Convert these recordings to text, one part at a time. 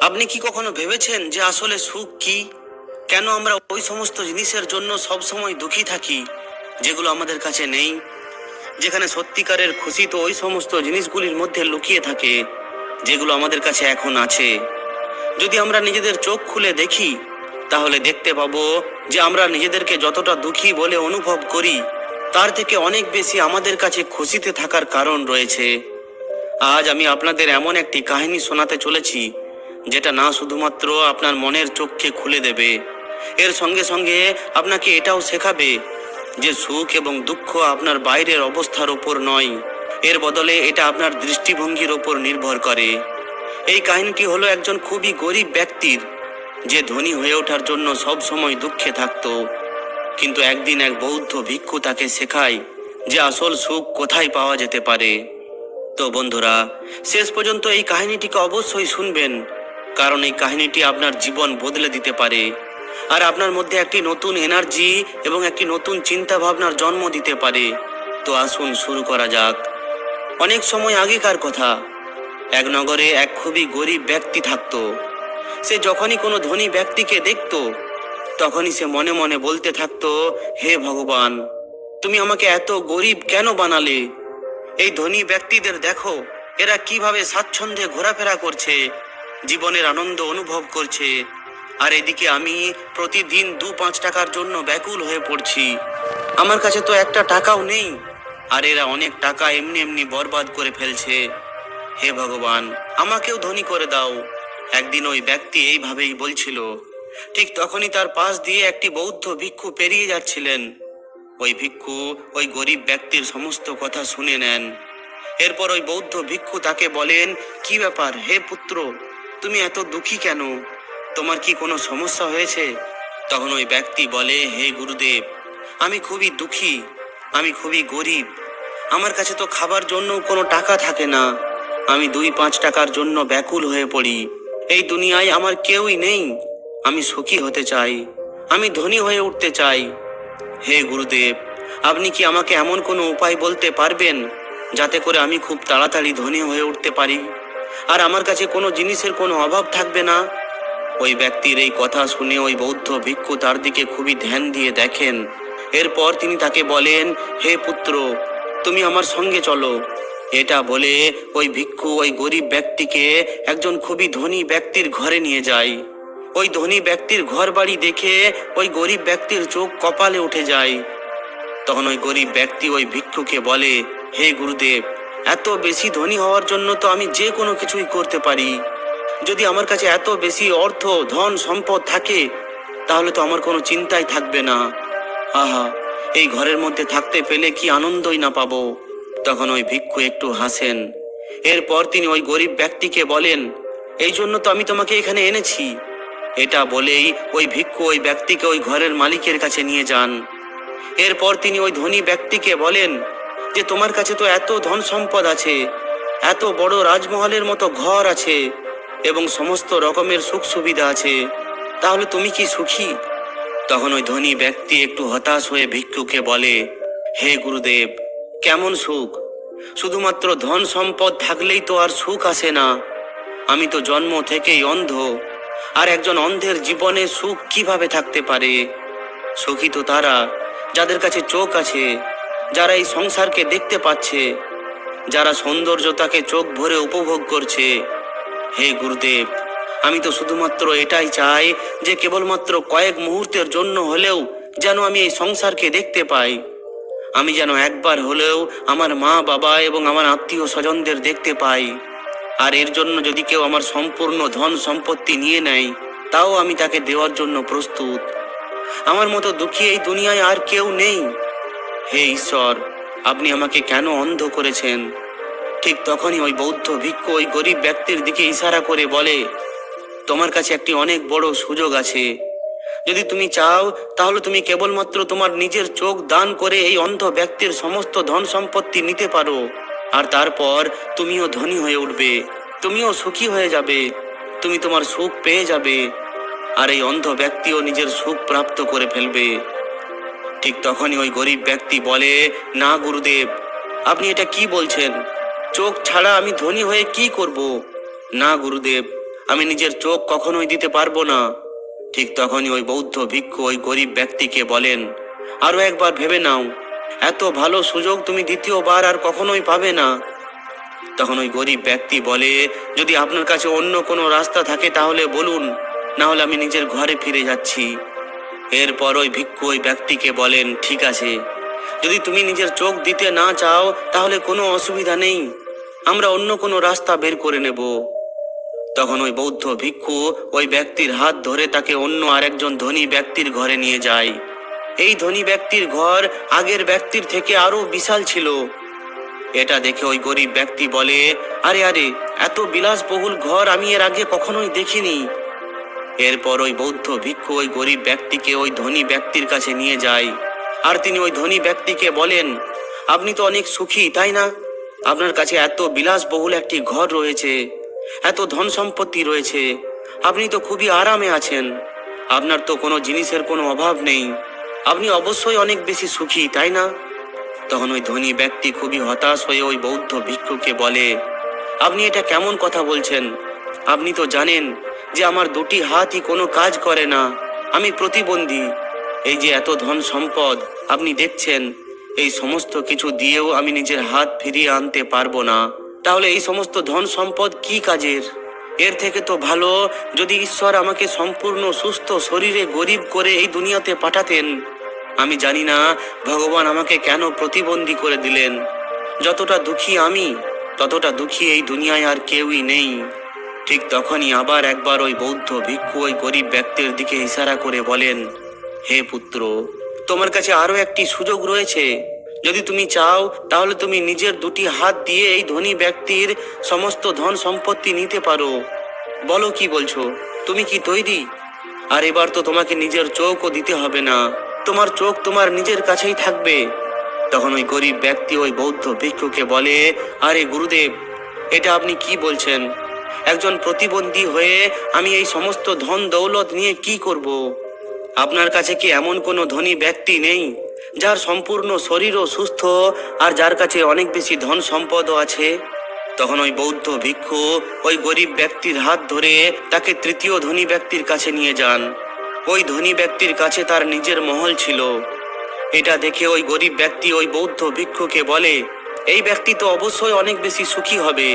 আপনি কি কখনো ভেবেছেন যে আসলে সুখ কি? কেন আমরা ওই সমস্ত জিনিসের জন্য সব সময় দুঃখী থাকি, যেগুলো আমাদের কাছে নেই? যেখানে সত্যিকারের খুশি তো ওই সমস্ত জিনিসগুলির মধ্যে লুকিয়ে থাকে, যেগুলো আমাদের কাছে এখন আছে। যদি আমরা নিজেদের চোখ খুলে দেখি, তাহলে দেখতে পাবো যে আমরা নিজেদেরকে যতটা দুঃখী বলে অনুভব করি, তার থেকে অনেক বেশি আমাদের কাছে খুশিতে থাকার কারণ রয়েছে। আজ আমি আপনাদের এমন একটি কাহিনী শোনাতে চলেছি, যেটা না শুধুমাত্র আপনার মনের চোখকে খুলে দেবে। এর সঙ্গে সঙ্গে আপনাকে এটাও শেখাবে যে সুখ এবং দুঃখ আপনার বাইরের অবস্থার ওপর নয়, এর বদলে এটা আপনার দৃষ্টিভঙ্গির ওপর নির্ভর করে। এই কাহিনীটি হলো একজন খুবই গরিব ব্যক্তির, যে ধনী হয়ে ওঠার জন্য সব সময় দুঃখে থাকত। কিন্তু একদিন এক বৌদ্ধ ভিক্ষু তাকে শেখায় যে আসল সুখ কোথায় পাওয়া যেতে পারে। তো বন্ধুরা, শেষ পর্যন্ত এই কাহিনীটিকে অবশ্যই শুনবেন, কারণ এই কাহিনীটি আপনার জীবন বদলে দিতে পারে, আর আপনার মধ্যে একটি নতুন এনার্জি এবং একটি নতুন চিন্তা ভাবনার জন্ম দিতে পারে। তো আসুন শুরু করা যাক। অনেক সময় আগেকার কথা, এক নগরে এক খুবই গরিব ব্যক্তি থাকতো। সে যখনই কোনো ধনী ব্যক্তিকে দেখত, তখনই সে মনে মনে বলতে থাকতো, হে ভগবান, তুমি আমাকে এত গরিব কেন বানালে? এই ধনী ব্যক্তিদের দেখো, এরা কীভাবে স্বাচ্ছন্দ্যে ঘোরাফেরা করছে, জীবনের আনন্দ অনুভব করছে। আর এদিকে আমি প্রতিদিন দু পাঁচ টাকার জন্য ব্যাকুল হয়ে পড়ছি। আমার কাছে তো একটা টাকাও নেই। আর এরা অনেক টাকা এমনি এমনি বরবাদ করে ফেলছে। হে ভগবান, আমাকেও ধনী করে দাও। একদিন ওই ব্যক্তি এইভাবেই বলছিল। ঠিক তখনই তার পাশ দিয়ে একটি বৌদ্ধ ভিক্ষু পেরিয়ে যাচ্ছিলেন। ওই ভিক্ষু, ওই গরিব ব্যক্তির সমস্ত কথা শুনে নেন। এরপর ওই বৌদ্ধ ভিক্ষু তাকে বলেন, কি ব্যাপার? হে পুত্র, তুমি এত দুঃখী কেন? তোমার কি কোনো সমস্যা হয়েছে? তখন ওই ব্যক্তি বলে, হে গুরুদেব, আমি খুবই দুঃখী, আমি খুবই গরিব। আমার কাছে তো খাবার জন্য কোনো টাকা থাকে না। আমি দুই পাঁচ টাকার জন্য ব্যাকুল হয়ে পড়ি। এই দুনিয়ায় আমার কেউই নেই। আমি সুখী হতে চাই। আমি ধনী হয়ে উঠতে চাই। হে গুরুদেব, আপনি কি আমাকে এমন কোনো উপায় বলতে পারবেন যাতে করে আমি খুব তাড়াতাড়ি ধনী হয়ে উঠতে পারি? আর আমার কাছে কোনো জিনিসের কোনো অভাব থাকবে না? ওই ব্যক্তির এই কথা শুনে ওই বৌদ্ধ ভিক্ষু তার দিকে খুবই ধ্যান দিয়ে দেখেন। এরপর তিনি তাকে বলেন, হে পুত্র, তুমি আমার সঙ্গে চলো। এটা বলে ওই ভিক্ষু ওই গরিব ব্যক্তিকে একজন খুবই ধনী ব্যক্তির ঘরে নিয়ে যায়। ওই ধনী ব্যক্তির ঘর বাড়ি দেখে ওই গরিব ব্যক্তির চোখ কপালে উঠে যায়। তখন ওই গরিব ব্যক্তি ওই ভিক্ষুকে বলে, হে গুরুদেব, এত বেশি ধনী হওয়ার জন্য তো আমি যে কোনো কিছুই করতে পারি। যদি আমার কাছে এত বেশি অর্থ, ধন, সম্পদ থাকে, তাহলে তো আমার কোনো চিন্তাই থাকবে না। আহা, এই ঘরের মধ্যে থাকতে পেলে কি আনন্দই না পাবো? তখন ওই ভিক্ষু একটু হাসেন। এরপর তিনি ওই গরিব ব্যক্তিকে বলেন, এই জন্য তো আমি তোমাকে এখানে এনেছি। এটা বলেই ওই ভিক্ষু ওই ব্যক্তিকে ওই ঘরের মালিকের কাছে নিয়ে যান। এরপর তিনি ওই ধনী ব্যক্তিকে বলেন যে, তোমার কাছে তো এত ধন সম্পদ আছে, এত বড় রাজমহলের মতো ঘর আছে এবং সমস্ত রকমের সুখ সুবিধা আছে, তাহলে তুমি কি সুখী? তখন ওই ধনী ব্যক্তি একটু হতাশ হয়ে ভিক্ষুকে বলে, হে গুরুদেব, কেমন সুখ? শুধুমাত্র ধন সম্পদ থাকলেই তো আর সুখ আসে না। আমি তো জন্ম থেকেই অন্ধ আর একজন অন্ধের জীবনে সুখ কীভাবে থাকতে পারে? সুখী তো তারা, যাদের কাছে চোখ আছে, যারা এই সংসারকে দেখতে পাচ্ছে, যারা সৌন্দর্যতাকে চোখ ভরে উপভোগ করছে। হে গুরুদেব, আমি তো শুধুমাত্র এটাই চাই যে কেবলমাত্র কয়েক মুহূর্তের জন্য হলেও যেন আমি এই সংসারকে দেখতে পাই। আমি যেন একবার হলেও আমার মা বাবা এবং আমার আত্মীয় স্বজনদের দেখতে পাই। আর এর জন্য যদি কেউ আমার সম্পূর্ণ ধন সম্পত্তি নিয়ে নেয়, তাও আমি তাকে দেওয়ার জন্য প্রস্তুত। আমার মতো দুঃখী এই দুনিয়ায় আর কেউ নেই। হে ঈশ্বর, আপনি আমাকে কেন অন্ধ করেছেন? ঠিক তখনই ওই বৌদ্ধ ভিক্ষু ওই গরিব ব্যক্তির দিকে ইশারা করে বলে, তোমার কাছে একটি অনেক বড় সুযোগ আছে। যদি তুমি চাও, তাহলে তুমি কেবলমাত্র তোমার নিজের চোখ দান করে এই অন্ধ ব্যক্তির সমস্ত ধন সম্পত্তি নিতে পারো। আর তারপর তুমিও ধনী হয়ে উঠবে, তুমিও সুখী হয়ে যাবে, তুমি তোমার সুখ পেয়ে যাবে, আর এই অন্ধ ব্যক্তিও নিজের সুখ প্রাপ্ত করে ফেলবে। ঠিক তখনই ওই গরিব ব্যক্তি বলে, না, গুরুদেব, আপনি এটা কি বলছেন? চোখ ছাড়া আমি ধনী হয়ে কি করব? না, গুরুদেব, আমি নিজের চোখ কখনোই দিতে পারব না। ঠিক তখনই ওই বৌদ্ধ ভিক্ষু ওই গরিব ব্যক্তিকে বলেন, আরও একবার ভেবে নাও। এত ভালো সুযোগ তুমি দ্বিতীয়বার আর কখনোই পাবে না। তখন ওই গরিব ব্যক্তি বলে, যদি আপনার কাছে অন্য কোনো রাস্তা থাকে তাহলে বলুন, না হলে আমি নিজের ঘরে ফিরে যাচ্ছি। এরপর ওই ভিক্ষু ওই ব্যক্তিকে বলেন, ঠিক আছে, যদি তুমি নিজের চোখ দিতে না চাও তাহলে কোনো অসুবিধা নেই, আমরা অন্য কোনো রাস্তা বের করে নেব। তখন ওই বৌদ্ধ ভিক্ষু ওই ব্যক্তির হাত ধরে তাকে অন্য আরেকজন ধনী ব্যক্তির ঘরে নিয়ে যায়। এই ধনী ব্যক্তির ঘর আগের ব্যক্তির থেকে আরও বিশাল ছিল। এটা দেখে ওই গরিব ব্যক্তি বলে, আরে আরে, এত বিলাসবহুল ঘর আমি এর আগে কখনোই দেখিনি। এরপর ওই বৌদ্ধ ভিক্ষু ওই গরিব ব্যক্তিকে ওই ধনী ব্যক্তির কাছে নিয়ে যায়। আর তিনি ওই ধনী ব্যক্তিকে বলেন, আপনি তো অনেক সুখী, তাই না? আপনার কাছে এত বিলাসবহুল একটি ঘর রয়েছে, এত ধন সম্পত্তি রয়েছে। আপনি তো খুবই আরামে আছেন। আপনার তো কোনো জিনিসের কোনো অভাব নেই। আপনি অবশ্যই অনেক বেশি সুখী, তাই না? তখন ওই ধনী ব্যক্তি খুবই হতাশ হয়ে ওই বৌদ্ধ ভিক্ষুকে বলে, আপনি এটা কেমন কথা বলছেন? আপনি তো জানেন যে আমার দুটি হাতই কোনো কাজ করে না। আমি প্রতিবন্ধী। এই যে এত ধন সম্পদ, আপনি দেখছেন, এই সমস্ত কিছু দিয়েও আমি নিজের হাত ফিরিয়ে আনতে পারব না। তাহলে এই সমস্ত ধন সম্পদ কি কাজের? এর থেকে তো ভালো, যদি ঈশ্বর আমাকে সম্পূর্ণ সুস্থ শরীরে গরিব করে এই দুনিয়াতে পাঠাতেন। আমি জানি না ভগবান আমাকে কেন প্রতিবন্ধী করে দিলেন। যতটা দুঃখী আমি, ততটা দুঃখী এই দুনিয়ায় আর কেউই নেই। ঠিক তখনই আবার একবার ওই বৌদ্ধ ভিক্ষু ওই গরিব ব্যক্তির দিকে ইশারা করে বলেন, হে পুত্র, তোমার কাছে আরও একটি সুযোগ রয়েছে। যদি তুমি চাও, তাহলে তুমি নিজের দুটি হাত দিয়ে এই ধনী ব্যক্তির সমস্ত ধন সম্পত্তি নিতে পারো। বলো কি বলছো? তুমি কি তৈরি? আর এবার তো তোমাকে নিজের চোখও দিতে হবে না। তোমার চোখ তোমার নিজের কাছেই থাকবে। তখন ওই গরিব ব্যক্তি ওই বৌদ্ধ ভিক্ষুকে বলে, আরে গুরুদেব, এটা আপনি কি বলছেন? একজন প্রতিবন্ধী হয়ে আমি এই সমস্ত ধন দৌলত নিয়ে কি করব? আপনার কাছে কি এমন কোনো ধনী ব্যক্তি নেই? যার সম্পূর্ণ শরীরও সুস্থ আর যার কাছে অনেক বেশি ধন সম্পদও আছে। তখন ওই বৌদ্ধ ভিক্ষু ওই গরিব ব্যক্তির হাত ধরে তাকে তৃতীয় ধনী ব্যক্তির কাছে নিয়ে যান। ওই ধনী ব্যক্তির কাছে তার নিজের মহল ছিল। এটা দেখে ওই গরিব ব্যক্তি ওই বৌদ্ধ ভিক্ষুকে বলে, এই ব্যক্তি তো অবশ্যই অনেক বেশি সুখী হবে।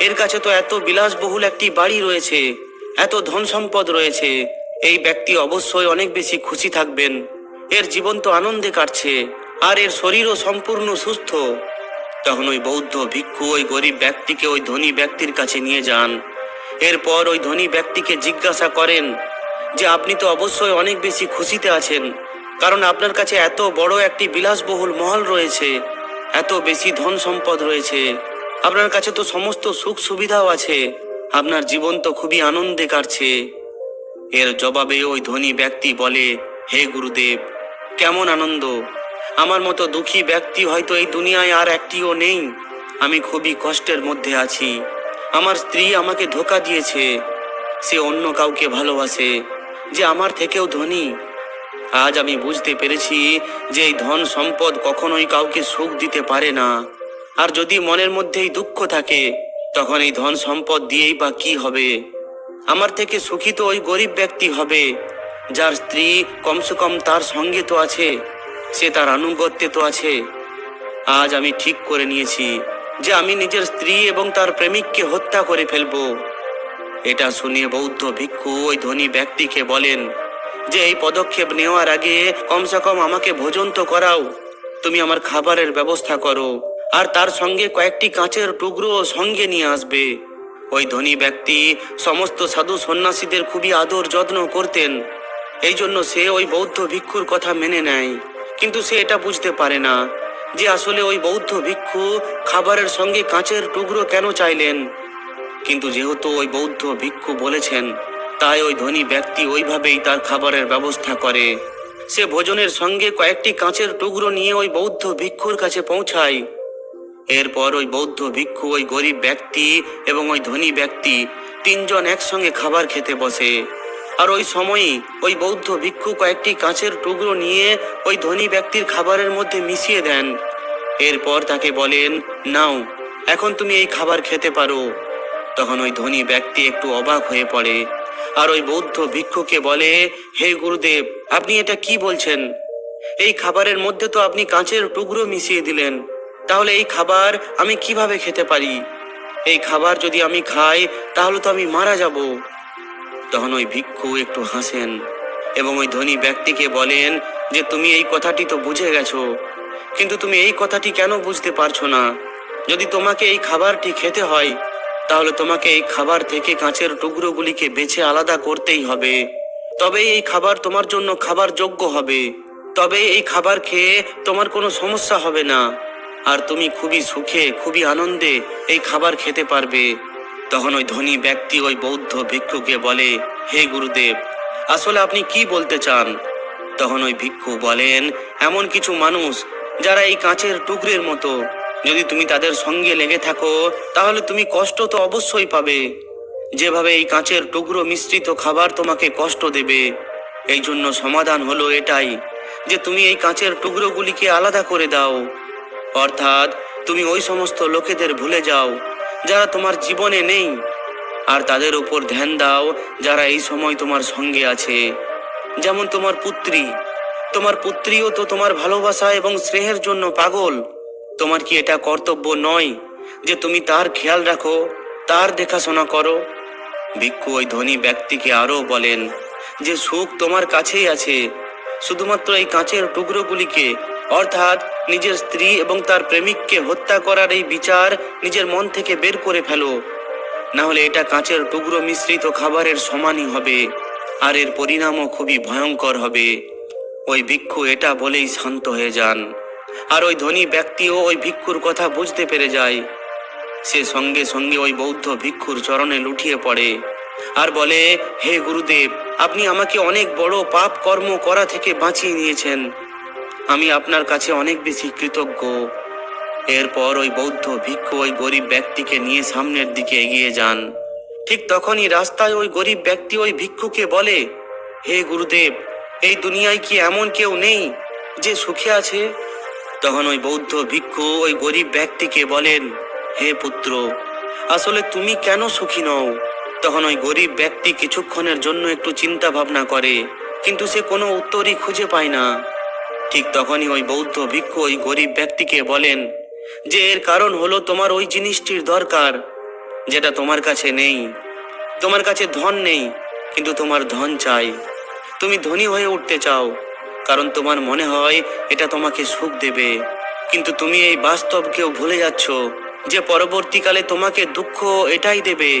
এর কাছে তো এত বিলাসবহুল একটি বাড়ি রয়েছে, এত ধন সম্পদ রয়েছে। এই ব্যক্তি অবশ্যই অনেক বেশি খুশি থাকবেন। এর জীবন তো আনন্দে কাটছে আর এর শরীরও সম্পূর্ণ সুস্থ। তখন ওই বৌদ্ধ ভিক্ষু ওই গরিব ব্যক্তিকে ওই ধনী ব্যক্তির কাছে নিয়ে যান। এরপর ওই ধনী ব্যক্তিকে জিজ্ঞাসা করেন যে, আপনি তো অবশ্যই অনেক বেশি খুশিতে আছেন, কারণ আপনার কাছে এত বড় একটি বিলাসবহুল মহল রয়েছে, এত বেশি ধন সম্পদ রয়েছে, আপনার কাছে তো সমস্ত সুখ সুবিধাও আছে, আপনার জীবন তো খুবই আনন্দে কাটছে। এর জবাবে ওই ধনী ব্যক্তি বলে, হে গুরুদেব কেমন আনন্দ। আমার মতো দুঃখী ব্যক্তি হয়তো এই দুনিয়ায় আর একটিও নেই। আমি খুবই কষ্টের মধ্যে আছি। আমার স্ত্রী আমাকে ধোকা দিয়েছে। সে অন্য কাউকে ভালোবাসে, যে আমার থেকেও ধনী। আজ আমি বুঝতে পেরেছি যে এই ধন সম্পদ কখনোই কাউকে সুখ দিতে পারে না। আর যদি মনের মধ্যেই দুঃখ থাকে, তখন এই ধন সম্পদ দিয়েই বা কি হবে? আমার থেকে সুখী তো ওই গরিব ব্যক্তি হবে। যার স্ত্রী কমসে কম তার সঙ্গে তো আছে, সে তার আনুগত্যে তো আছে। আজ আমি ঠিক করে নিয়েছি যে আমি নিজের স্ত্রী এবং তার প্রেমিককে হত্যা করে ফেলব। এটা শুনিয়ে বৌদ্ধ ভিক্ষু ওই ধনী ব্যক্তিকে বলেন যে, এই পদক্ষেপ নেওয়ার আগে কমসে কম আমাকে ভোজন তো করাও। তুমি আমার খাবারের ব্যবস্থা করো আর তার সঙ্গে কয়েকটি কাঁচের টুকরো সঙ্গে নিয়ে আসবে। ওই ধনী ব্যক্তি সমস্ত সাধু সন্ন্যাসীদের খুবই আদর যত্ন করতেন। এই জন্য সে ওই বৌদ্ধ ভিক্ষুর কথা মেনে নেয়। কিন্তু সে এটা বুঝতে পারে না যে আসলে ওই বৌদ্ধ ভিক্ষু খাবারের সঙ্গে কাঁচের টুকরো কেন চাইলেন। কিন্তু যেহেতু ওই বৌদ্ধ ভিক্ষু বলেছেন, তাই ওই ধনী ব্যক্তি ওইভাবেই তার খাবারের ব্যবস্থা করে। সে ভোজনের সঙ্গে কয়েকটি কাঁচের টুকরো নিয়ে ওই বৌদ্ধ ভিক্ষুর কাছে পৌঁছায়। এরপর ওই বৌদ্ধ ভিক্ষু ওই গরিব ব্যক্তি এবং ওই ধনী ব্যক্তি তিনজন একসঙ্গে খাবার খেতে বসে। আর ওই সময়ই ওই বৌদ্ধ ভিক্ষু কয়েকটি কাঁচের টুকরো নিয়ে ওই ধনী ব্যক্তির খাবারের মধ্যে মিশিয়ে দেন। এরপর তাকে বলেন, নাও, এখন তুমি এই খাবার খেতে পারো। তখন ওই ধনী ব্যক্তি একটু অবাক হয়ে পড়ে। আর ওই বৌদ্ধ ভিক্ষুকে বলে, হে গুরুদেব, আপনি এটা কি বলছেন? এই খাবারের মধ্যে তো আপনি কাঁচের টুকরো মিশিয়ে দিলেন। তাহলে এই খাবার আমি কীভাবে খেতে পারি? এই খাবার যদি আমি খাই, তাহলে তো আমি মারা যাব। তখন ওই ভিক্ষু একটু হাসেন এবং ওই ধনী ব্যক্তিকে বলেন যে, তুমি এই কথাটি তো বুঝে গেছো, কিন্তু তুমি এই কথাটি কেন বুঝতে পারছ না? যদি তোমাকে এই খাবারটি খেতে হয়, তাহলে তোমাকে এই খাবার থেকে কাঁচের টুকরোগুলিকে বেছে আলাদা করতেই হবে। তবেই এই খাবার তোমার জন্য খাবার যোগ্য হবে। তবে এই খাবার খেয়ে তোমার কোনো সমস্যা হবে না। আর তুমি খুবই সুখে, খুবই আনন্দে এই খাবার খেতে পারবে। তখন ওই ধনী ব্যক্তি ওই বৌদ্ধ ভিক্ষুকে বলে, হে গুরুদেব, আসলে আপনি কি বলতে চান? তখন ওই ভিক্ষু বলেন, এমন কিছু মানুষ যারা এই কাঁচের টুকরের মতো, যদি তুমি তাদের সঙ্গে লেগে থাকো, তাহলে তুমি কষ্ট তো অবশ্যই পাবে। যেভাবে এই কাঁচের টুকরো মিশ্রিত খাবার তোমাকে কষ্ট দেবে এই জন্য সমাধান হলো এটাই, যে তুমি এই কাঁচের টুকরোগুলিকে আলাদা করে দাও। অর্থাৎ, তুমি ওই সমস্ত লোকেদের ভুলে যাও যারা তোমার জীবনে নেই, আর তাদের উপর ধ্যান দাও যারা এই সময় তোমার সঙ্গে আছে। যেমন তোমার পুত্রী, তোমার পুত্রীও তো তোমার ভালোবাসা এবং স্নেহের জন্য পাগল। তোমার কি এটা কর্তব্য নয় যে তুমি তার খেয়াল রাখো, তার দেখাশোনা করো? ভিক্ষু ওই ধনী ব্যক্তিকে আরও বলেন যে, সুখ তোমার কাছেই আছে। শুধুমাত্র এই কাঁচের টুকরোগুলিকে অর্থাৎ নিজের স্ত্রী এবং তার প্রেমিককে হত্যা করার এই বিচার নিজের মন থেকে বের করে ফেলো। না হলে এটা কাঁচের টুকরো মিশ্রিত খাবারের সমানই হবে, আর এর পরিণামও খুবই ভয়ঙ্কর হবে। ওই ভিক্ষু এটা বলেই শান্ত হয়ে যান, আর ওই ধনী ব্যক্তিও ওই ভিক্ষুর কথা বুঝতে পেরে যায়। সে সঙ্গে সঙ্গে ওই বৌদ্ধ ভিক্ষুর চরণে লুটিয়ে পড়ে, আর বলে, হে গুরুদেব, আপনি আমাকে অনেক বড় পাপ কর্ম করা থেকে বাঁচিয়ে নিয়েছেন। আমি আপনার কাছে অনেক বেশি কৃতজ্ঞ। এরপর ওই বৌদ্ধ ভিক্ষু ওই গরিব ব্যক্তিকে নিয়ে সামনের দিকে এগিয়ে যান। ঠিক তখনই রাস্তায় ওই গরিব ব্যক্তি ওই ভিক্ষুকে বলে, হে গুরুদেব, এই দুনিয়ায় কি এমন কেউ নেই যে সুখে আছে? তখন ওই বৌদ্ধ ভিক্ষু ওই গরিব ব্যক্তিকে বলেন, হে পুত্র, আসলে তুমি কেন সুখী নও? তখন ওই গরিব ব্যক্তি কিছুক্ষণের জন্য একটু চিন্তা ভাবনা করে, কিন্তু সে কোনো উত্তরই খুঁজে পায় না। ঠিক তখনই ওই বৌদ্ধ ভিক্ষু ওই গরিব ব্যক্তিকে বলেন, যে এর কারণ হলো তোমার ওই জিনিসটির দরকার, যেটা তোমার কাছে নেই। তোমার কাছে ধন নেই, কিন্তু তোমার ধন চাই। তুমি ধনী হয়ে উঠতে চাও, কারণ তোমার মনে হয় এটা তোমাকে সুখ দেবে। কিন্তু তুমি এই বাস্তবকেও ভুলে যাচ্ছ যে পরবর্তীকালে তোমাকে দুঃখ এটাই দেবে।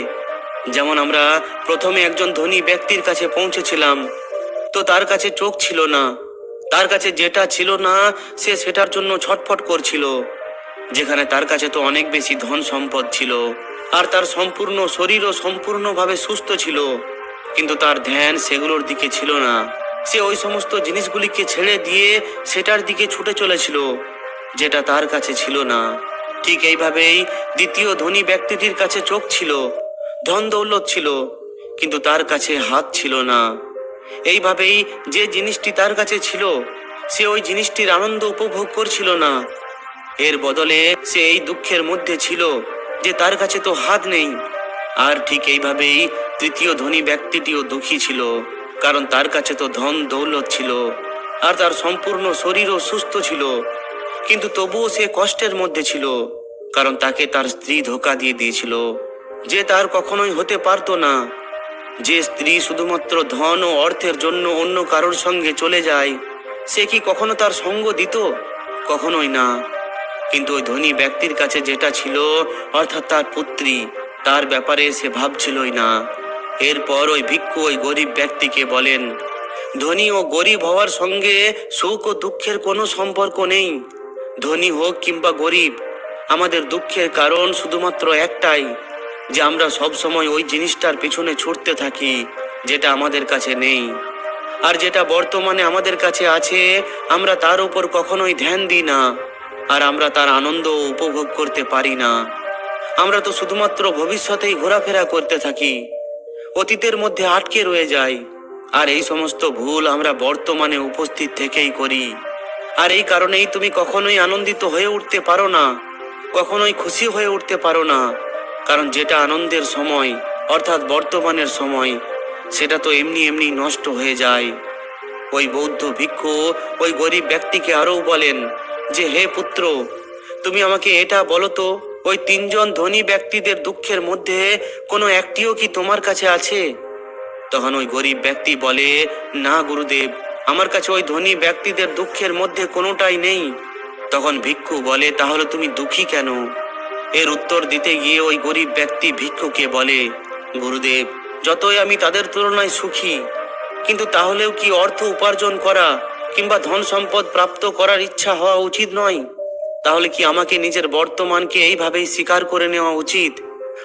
যেমন আমরা প্রথমে একজন ধনী ব্যক্তির কাছে পৌঁছেছিলাম, তো তার কাছে চোখ ছিল না। তার কাছে যেটা ছিল না, সে সেটার জন্য ছটফট করছিল। যেখানে তার কাছে তো অনেক বেশি ধন সম্পদ ছিল। আর তার সম্পূর্ণ শরীরও সম্পূর্ণভাবে সুস্থ ছিল। কিন্তু তার ধ্যান সেগুলোর দিকে ছিল না। সে ওই সমস্ত জিনিসগুলিকে ছেড়ে দিয়ে সেটার দিকে ছুটে চলেছিল, যেটা তার কাছে ছিল না। ঠিক এইভাবেই দ্বিতীয় ধনী ব্যক্তিটির কাছে চোখ ছিল, ধন দৌলত ছিল, কিন্তু তার কাছে হাত ছিল না। এইভাবেই যে জিনিসটি তার কাছে ছিল, সে ওই জিনিসটির আনন্দ উপভোগ করছিল না। এর বদলে সে এই দুঃখের মধ্যে ছিল যে তার কাছে তো হাত নেই। আর ঠিক এইভাবেই তৃতীয় ধনী ব্যক্তিটিও দুঃখী ছিল, কারণ তার কাছে তো ধন দৌলত ছিল, আর তার সম্পূর্ণ শরীরও সুস্থ ছিল। কিন্তু তবুও সে কষ্টের মধ্যে ছিল, কারণ তাকে তার স্ত্রী ধোকা দিয়ে দিয়েছিল, যে তার কখনোই হতে পারতো না। যে স্ত্রী শুধুমাত্র ধন ও অর্থের জন্য অন্য কারোর সঙ্গে চলে যায়, সে কি কখনো তার সঙ্গ দিত? কখনোই না। কিন্তু ওই ধনী ব্যক্তির কাছে যেটা ছিল, অর্থাৎ তার পুত্রী, তার ব্যাপারে সে ভাবছিলই না। এরপর ওই ভিক্ষু ওই গরিব ব্যক্তিকে বলেন, ধনী ও গরিব হওয়ার সঙ্গে সুখ ও দুঃখের কোনো সম্পর্ক নেই। ধনী হোক কিংবা গরিব, আমাদের দুঃখের কারণ শুধুমাত্র একটাই যে আমরা সব সময় ওই জিনিসটার পিছনে ছুটতে থাকি, যেটা আমাদের কাছে নেই। আর যেটা বর্তমানে আমাদের কাছে আছে, আমরা তার উপর কখনোই ধ্যান দিই না, আর আমরা তার আনন্দ উপভোগ করতে পারি না। আমরা তো শুধুমাত্র ভবিষ্যতেই ঘোরাফেরা করতে থাকি, অতীতের মধ্যে আটকে রয়ে যাই, আর এই সমস্ত ভুল আমরা বর্তমানে উপস্থিত থেকেই করি। আর এই কারণেই তুমি কখনোই আনন্দিত হয়ে উঠতে পারো না, কখনোই খুশি হয়ে উঠতে পারো না। কারণ যেটা আনন্দের সময়, অর্থাৎ বর্তমানের সময়, সেটা তো এমনি এমনি নষ্ট হয়ে যায়। ওই বৌদ্ধ ভিক্ষু ওই গরিব ব্যক্তিকে আরও বলেন যে, হে পুত্র, তুমি আমাকে এটা বলো তো, ওই তিনজন ধনী ব্যক্তিদের দুঃখের মধ্যে কোনো একটিও কি তোমার কাছে আছে? তখন ওই গরিব ব্যক্তি বলে, না, গুরুদেব, আমার কাছে ওই ধনী ব্যক্তিদের দুঃখের মধ্যে কোনোটাই নেই। তখন ভিক্ষু বলে, তাহলে তুমি দুঃখী কেন? এর উত্তর দিতে গিয়ে ওই গরিব ব্যক্তি ভিক্ষুকে বলে, গুরুদেব, যতই আমি তাদের তুলনায় সুখী, কিন্তু তাহলেও কি অর্থ উপার্জন করা কিংবা ধন সম্পদ প্রাপ্ত করার ইচ্ছা হওয়া উচিত নয়? তাহলে কি আমাকে নিজের বর্তমানকে এইভাবেই স্বীকার করে নেওয়া উচিত?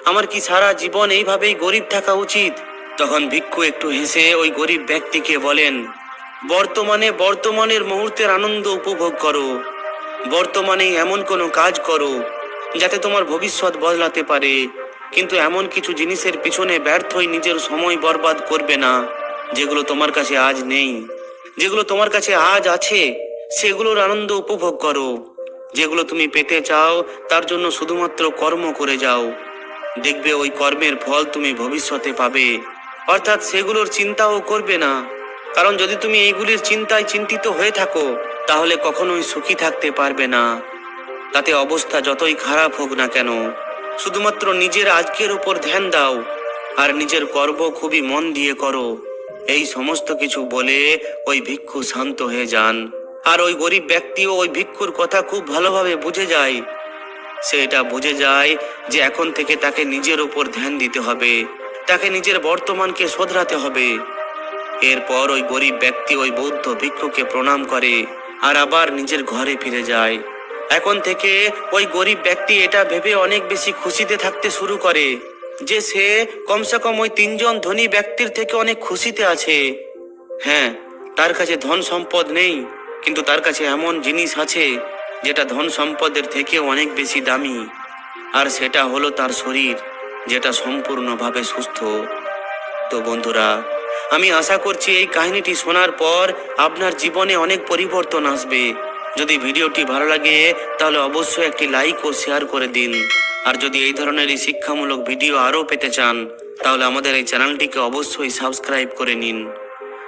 আমার কি সারা জীবন এইভাবেই গরিব থাকা উচিত? তখন ভিক্ষু একটু হেসে ওই গরিব ব্যক্তিকে বলেন, বর্তমানে বর্তমানের মুহূর্তের আনন্দ উপভোগ করো। বর্তমানে এমন কোনো কাজ করো যাতে তোমার ভবিষ্যৎ বদলাতে পারে। কিন্তু এমন কিছু জিনিসের পিছনে ব্যর্থই নিজের সময় বরবাদ করবে না, যেগুলো তোমার কাছে আজ নেই। যেগুলো তোমার কাছে আজ আছে, সেগুলোর আনন্দ উপভোগ করো। যেগুলো তুমি পেতে চাও, তার জন্য শুধুমাত্র কর্ম করে যাও। দেখবে ওই কর্মের ফল তুমি ভবিষ্যতে পাবে। অর্থাৎ সেগুলোর চিন্তাও করবে না। কারণ যদি তুমি এইগুলির চিন্তায় চিন্তিত হয়ে থাকো, তাহলে কখনোই সুখী থাকতে পারবে না। তাতে অবস্থা যতই খারাপ হোক না কেন, শুধুমাত্র নিজের আজকের উপর ধ্যান দাও, আর নিজের কর্ম খুবই মন দিয়ে করো। এই সমস্ত কিছু বলে ওই ভিক্ষু শান্ত হয়ে যান। আর ওই গরিব ব্যক্তিও ওই ভিক্ষুর কথা খুব ভালোভাবে বুঝে যায়। সে এটা বুঝে যায় যে এখন থেকে তাকে নিজের উপর ধ্যান দিতে হবে, তাকে নিজের বর্তমানকে শোধরাতে হবে। এরপর ওই গরিব ব্যক্তি ওই বৌদ্ধ ভিক্ষুকে প্রণাম করে, আর আবার নিজের ঘরে ফিরে যায়। এখন থেকে ওই গরিব ব্যক্তি এটা ভেবে অনেক বেশি খুশিতে থাকতে শুরু করে, যে সে কমসে কম ওই তিনজন ধনী ব্যক্তির থেকে অনেক খুশিতে আছে। হ্যাঁ তার কাছে ধন সম্পদ নেই, কিন্তু তার কাছে এমন জিনিস আছে, যেটা ধন সম্পদের থেকে অনেক বেশি দামি। আর সেটা হলো তার শরীর, যেটা সম্পূর্ণভাবে সুস্থ। তো বন্ধুরা, আমি আশা করছি এই কাহিনীটি শোনার পর আপনার জীবনে অনেক পরিবর্তন আসবে। যদি ভিডিওটি ভালো লাগে, তাহলে অবশ্যই একটি লাইক ও শেয়ার করে দিন। আর যদি এই ধরনেরই শিক্ষামূলক ভিডিও আরও পেতে চান, তাহলে আমাদের এই চ্যানেলটিকে অবশ্যই সাবস্ক্রাইব করে নিন।